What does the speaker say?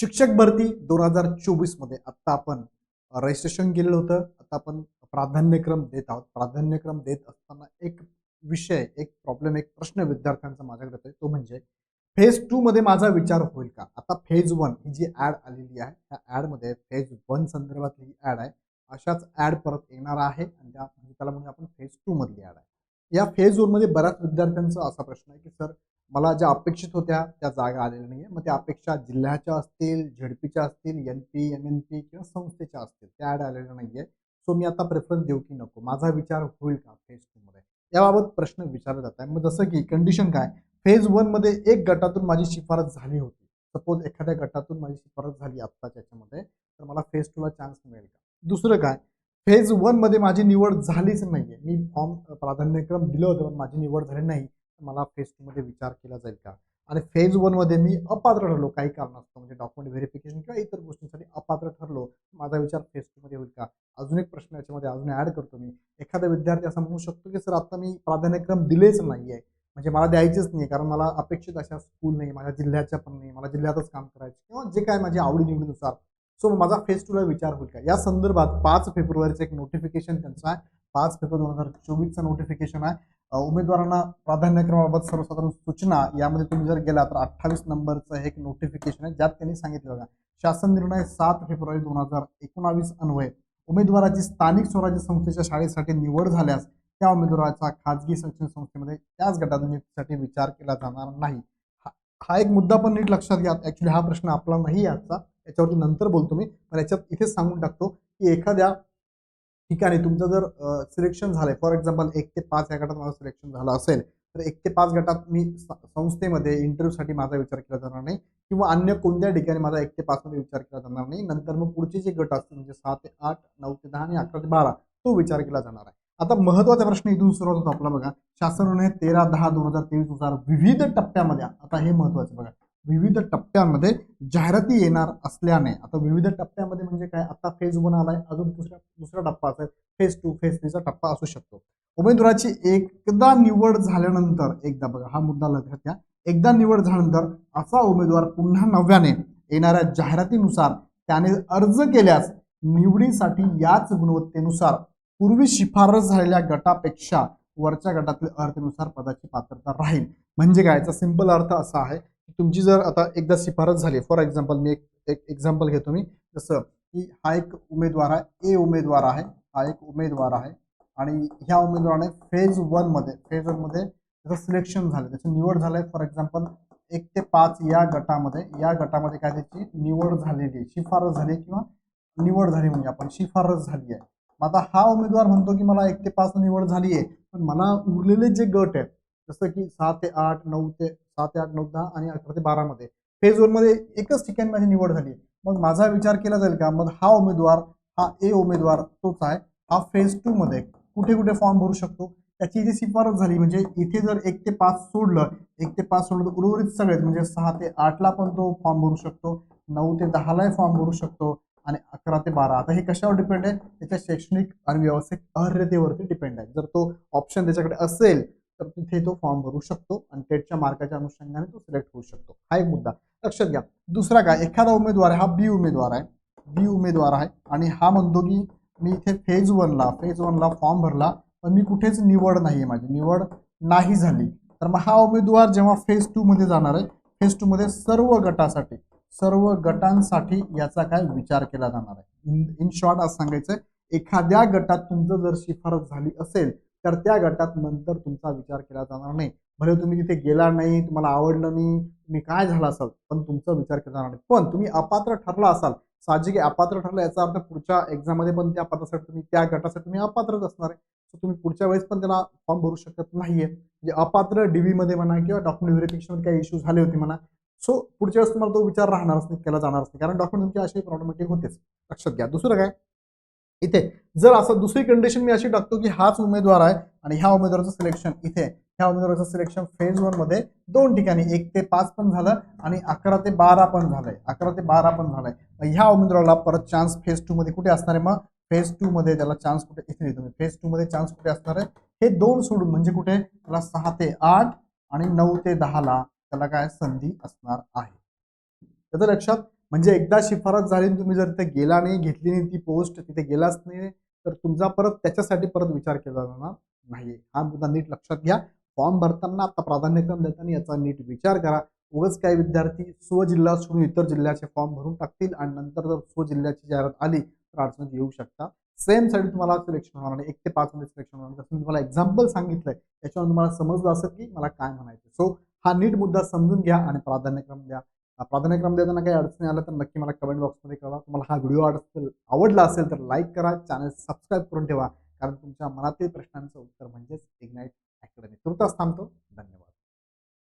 शिक्षक भरती दोन हजार चोवीसमध्ये आत्ता आपण रजिस्ट्रेशन केलेलं होतं. आता आपण प्राधान्यक्रम देत आहोत. प्राधान्यक्रम देत असताना एक विषय एक प्रॉब्लेम एक प्रश्न विद्यार्थ्यांचा माझ्याकडे येतोय. तो म्हणजे फेज टू मध्ये माझा विचार होईल का? आता फेज वन ही जी ऍड आलेली आहे त्या ॲडमध्ये फेज वन संदर्भातली ही ऍड आहे अशाच ऍड परत येणार आहे आणि त्या म्हणजे त्याला म्हणजे आपण फेज टू मधली ऍड आहे. या फेज वनमध्ये बऱ्याच विद्यार्थ्यांचा असा प्रश्न आहे की सर मला ज्या अपेक्षित होत्या त्या जागा आलेल्या नाही आहे मग त्या अपेक्षा जिल्ह्याच्या असतील झेडपीच्या असतील N P M N P किंवा संस्थेच्या असतील त्या ॲड आलेल्या नाही आहे सो मी आता प्रेफरन्स देऊ की नको. माझा विचार होईल का फेज टूमध्ये याबाबत प्रश्न विचारला जात आहे. मग जसं की कंडिशन काय? फेज वनमध्ये एक गटातून माझी शिफारस झाली होती. सपोज एखाद्या गटातून माझी शिफारस झाली आत्ताच्या याच्यामध्ये तर मला फेज टूला चान्स मिळेल का? दुसरं काय? फेज वनमध्ये माझी निवड झालीच नाही आहे मी फॉर्म प्राधान्यक्रम दिलं होतं पण माझी निवड झाली नाही. मला फेज टूमध्ये विचार केला जाईल का? आणि फेज वनमध्ये मी अपात्र ठरलो काही कारणास्तव म्हणजे डॉक्युमेंट व्हेरिफिकेशन किंवा इतर गोष्टींसाठी अपात्र ठरलो माझा विचार फेज टूमध्ये होईल का? अजून एक प्रश्न याच्यामध्ये अजून ॲड करतो मी. एखादा विद्यार्थी असं म्हणू शकतो की सर आता मी प्राधान्यक्रम दिलेच नाही आहे म्हणजे मला द्यायचेच नाही कारण मला अपेक्षित अशा स्कूल नाही माझ्या जिल्ह्याच्या पण नाही. मला जिल्ह्यातच काम करायचं किंवा जे काय माझ्या आवडीनिवडीनुसार सो माझा फेज टूला विचार होईल का? या संदर्भात पाच फेब्रुवारीचं एक नोटिफिकेशन त्यांचं आहे. पाच फेब्रुवारी दोन हजार चोवीसचं नोटिफिकेशन आहे. उमेदवारांना प्राधान्यक्रमाबाबत सर्वसाधारण सूचना यामध्ये तुम्ही जर गेला तर अठ्ठावीस नंबरचं हे एक नोटिफिकेशन आहे ज्यात त्यांनी सांगितलं बघा शासन निर्णय सात फेब्रुवारी दोन हजार एकोणावीस अन्वये. उमेदवाराची स्थानिक स्वराज्य संस्थेच्या शाळेसाठी निवड झाल्यास त्या उमेदवाराचा खाजगी शैक्षणिक संस्थेमध्ये त्याच गटात नियुक्तीसाठी विचार केला जाणार नाही. हा- हा एक मुद्दा पण नीट लक्षात घ्या. ऍक्च्युली हा प्रश्न आपला नाही आजचा. याच्यावरती नंतर बोलतो मी. पण याच्यात इथेच सांगून टाकतो की एखाद्या ठिकाणी तुमचं जर सिलेक्शन झालंय फॉर एक्झाम्पल एक ते पाच या गटात माझं सिलेक्शन झालं असेल तर एक ते पाच गटात मी संस्थेमध्ये इंटरव्ह्यूसाठी माझा विचार केला जाणार नाही किंवा अन्य कोणत्या ठिकाणी माझा एक ते पाचमध्ये विचार केला जाणार नाही. नंतर मग पुढचे जे गट असतील म्हणजे सहा ते आठ नऊ ते दहा आणि अकरा ते बारा तो विचार केला जाणार आहे. आता महत्त्वाचा प्रश्न इथून सुरुवात होतो आपला बघा. शासनाने तेरा दहा दोन हजार तेवीसनुसार विविध टप्प्यामध्ये आता हे महत्वाचं बघा. विविध टप्प्यांमध्ये जाहिराती येणार असल्याने आता विविध टप्प्यामध्ये म्हणजे काय? आता फेज वन आलाय अजून दुसरा दुसरा टप्पा असेल फेज टू फेज थ्रीचा टप्पा असू शकतो. उमेदवाराची एकदा निवड झाल्यानंतर एकदा बघा हा मुद्दा लक्षात घ्या. एकदा निवड झाल्यानंतर असा उमेदवार पुन्हा नव्याने येणाऱ्या जाहिरातीनुसार त्याने अर्ज केल्यास निवडीसाठी याच गुणवत्तेनुसार पूर्वी शिफारस झालेल्या गटापेक्षा वरच्या गटातील अर्थनुसार पदाची पात्रता राहील. म्हणजे काय? याचा सिंपल अर्थ असा आहे तुमची जर आता एकदा शिफारस झाली फॉर एक्झाम्पल मी एक एक एक्झाम्पल घेतो मी. जसं की हा एक उमेदवार आहे ए उमेदवार आहे हा एक उमेदवार आहे आणि ह्या उमेदवाराने फेज वनमध्ये फेज वनमध्ये त्याचं सिलेक्शन झालं. त्याची निवड झालंय फॉर एक्झाम्पल एक ते पाच या गटामध्ये. या गटामध्ये काय त्याची निवड झालेली आहे. शिफारस झाली किंवा निवड झाली म्हणजे आपण शिफारस झाली आहे. मग आता हा उमेदवार म्हणतो की मला एक ते पाच निवड झाली आहे. पण मला उरलेले जे गट आहेत जसं की सहा ते आठ नऊ ते सहा ते आठ नऊ दहा आणि अकरा ते बारामध्ये फेज वनमध्ये एकच ठिकाणी माझी निवड झाली. मग माझा विचार केला जाईल का? मग हा उमेदवार हा ए उमेदवार तोच आहे. हा फेज टू मध्ये कुठे कुठे फॉर्म भरू शकतो? त्याची जी शिफारस झाली. म्हणजे इथे जर एक ते पाच सोडलं एक ते पाच सोडलं तर उर्वरित सगळेच म्हणजे सहा ते आठला पण तो फॉर्म भरू शकतो नऊ ते दहालाही फॉर्म भरू शकतो आणि अकरा ते बारा. आता हे कशावर डिपेंड आहे? त्याच्या शैक्षणिक आणि व्यावसायिक अर्हतेवरती डिपेंड आहे. जर तो ऑप्शन त्याच्याकडे असेल तर तिथे तो फॉर्म भरू शकतो आणि टेटच्या मार्काच्या अनुषंगाने तो सिलेक्ट होऊ शकतो. हा एक मुद्दा. लक्षात घ्या. दुसरा काय? एखादा उमेदवार हा बी उमेदवार आहे. बी उमेदवार आहे आणि हा म्हणतो की मी इथे फेज वनला फेज वनला फॉर्म भरला पण मी कुठेच निवड नाही आहे माझी. निवड नाही झाली. तर मग हा उमेदवार जेव्हा फेज टूमध्ये जाणार आहे फेज टूमध्ये सर्व गटासाठी सर्व गटांसाठी याचा काय विचार केला जाणार आहे? इन इन शॉर्ट असं सांगायचं एखाद्या गटात तुमचं जर शिफारस झाली असेल तर त्या गटात नंतर तुमचा विचार केला जाणार नाही. भले तुम्ही तिथे गेला नाही तुम्हाला आवडलं नाही तुम्ही काय झाला असाल पण तुमचा विचार केला जाणार नाही. पण तुम्ही अपात्र ठरला असाल. साहजिक अपात्र ठरलं याचा अर्थ पुढच्या एक्झाममध्ये पण त्या पदासाठी तुम्ही त्या गटासाठी तुम्ही अपात्रच असणार आहे. सो तुम्ही पुढच्या वेळेस पण त्याला फॉर्म भरू शकत नाहीये. म्हणजे अपात्र डीव्ही मध्ये म्हणा किंवा डॉक्युमेंट व्हेरिफिकेशन काही इश्यू झाले होते म्हणा. सो पुढच्या वेळेस तुम्हाला तो विचार राहणारच नाही केला जाणारच नाही. कारण डॉक्युमेंट तुमचे असे प्रॉब्लेमॅटिक होतेच. लक्षात घ्या. दुसरं काय? इथे. जर असं दुसरी कंडिशन मी अशी टाकतो की हाच उमेदवार आहे आणि ह्या उमेदवाराचं सिलेक्शन इथे. ह्या उमेदवाराचं सिलेक्शन फेज वनमध्ये दोन ठिकाणी एक ते पाच पण झालं आणि अकरा ते बारा पण झालंय. अकरा ते बारा पण झालंय. ह्या उमेदवाराला परत चान्स फेज टू मध्ये कुठे असणार आहे? मग फेज टू मध्ये त्याला चान्स कुठे इथे लिहितो मी फेज टू मध्ये चान्स कुठे असणार आहे? हे दोन सोडून म्हणजे कुठे? त्याला सहा ते आठ आणि नऊ ते दहाला त्याला काय संधी असणार आहे. त्याचं लक्षात म्हणजे एकदा शिफारस झाली तुम्ही जर तिथे गेला नाही घेतली नाही ती पोस्ट तिथे गेलाच नाही तर तुमचा परत त्याच्यासाठी परत विचार केला जाणार नाही. हा मुद्दा नीट लक्षात घ्या. फॉर्म भरताना आता प्राधान्यक्रम देताना याचा नीट विचार करा. उगच काही विद्यार्थी स्वजिल्हा सोडून इतर जिल्ह्याचे फॉर्म भरून टाकतील आणि नंतर जर स्वजिल्ह्याची जाहिरात आली तर अडचणीत येऊ शकता. सेमसाठी तुम्हाला सिलेक्शन होणार नाही. एक ते पाच मध्ये सिलेक्शन होणार नाही. जसं मी तुम्हाला एक्झाम्पल सांगितलंय त्याच्यावर तुम्हाला समजलं असेल की मला काय म्हणायचं सो हा नीट मुद्दा समजून घ्या आणि प्राधान्यक्रम द्या. प्राधान्यक्रम देताना काही अडचणी आल्या तर नक्की मला कमेंट बॉक्समध्ये कळवा. तुम्हाला हा व्हिडिओ असेल आवडला असेल तर लाईक करा. चॅनल सबस्क्राईब करून ठेवा. कारण तुमच्या मनातील प्रश्नांचं उत्तर म्हणजेच इग्नाईट अकॅडमी तुर्तास थांबतो. धन्यवाद.